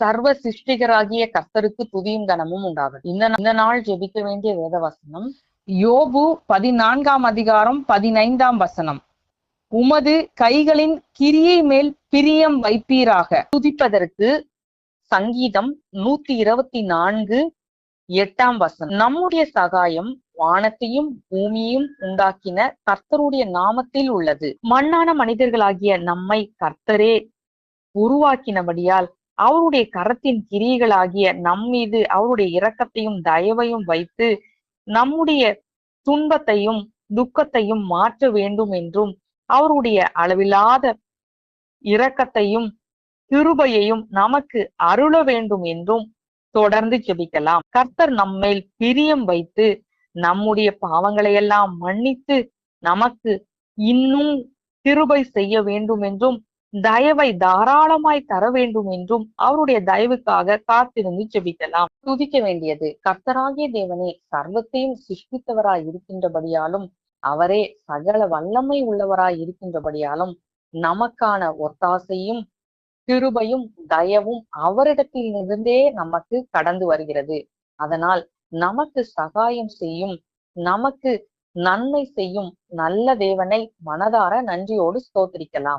சர்வ சிருஷ்டிகராகிய கர்த்தருக்கு துதியும் கனமும் உண்டாகும் இந்த இந்த நாள் ஜெபிக்க வேண்டிய வேத வசனம் யோபு பதினான்காம் அதிகாரம் பதினைந்தாம் வசனம். உமது கைகளின் கிரியை மேல் பிரியம் வைப்பீராக. துதிப்பதற்கு சங்கீதம் நூத்தி இருபத்தி நான்கு எட்டாம் வசனம். நம்முடைய சகாயம் வானத்தையும் பூமியையும் உண்டாக்கின கர்த்தருடைய நாமத்தில் உள்ளது. மண்ணான மனிதர்களாகிய நம்மை கர்த்தரே உருவாக்கினபடியால் அவருடைய கரத்தின் கிரியைகளாகிய நம் மீது அவருடைய இரக்கத்தையும் தயவையும் வைத்து நம்முடைய துன்பத்தையும் துக்கத்தையும் மாற்ற வேண்டும் என்றும் அவருடைய அளவில்லாத இரக்கத்தையும் கிருபையையும் நமக்கு அருள வேண்டும் என்றும் தொடர்ந்து ஜெபிக்கலாம். கர்த்தர் நம்மேல் பிரியம் வைத்து நம்முடைய பாவங்களை எல்லாம் மன்னித்து நமக்கு இன்னும் கிருபை செய்ய வேண்டும் என்றும் தயவை தாராளமாய் தர வேண்டும் என்றும் அவருடைய தயவுக்காக காத்திருந்து ஜெபிக்கலாம். துதிக்க வேண்டியது கர்த்தராகிய தேவனே சர்வத்தையும் சிருஷ்டித்தவராய் இருக்கின்றபடியாலும் அவரே சகல வல்லமை உள்ளவராய் இருக்கின்றபடியாலும் நமக்கான ஒத்தாசையும் கிருபையும் தயவும் அவரிடத்தில் இருந்தே நமக்கு கடந்து வருகிறது. அதனால் நமக்கு சகாயம் செய்யும் நமக்கு நன்மை செய்யும் நல்ல தேவனை மனதார நன்றியோடு ஸ்தோத்திரிக்கலாம்.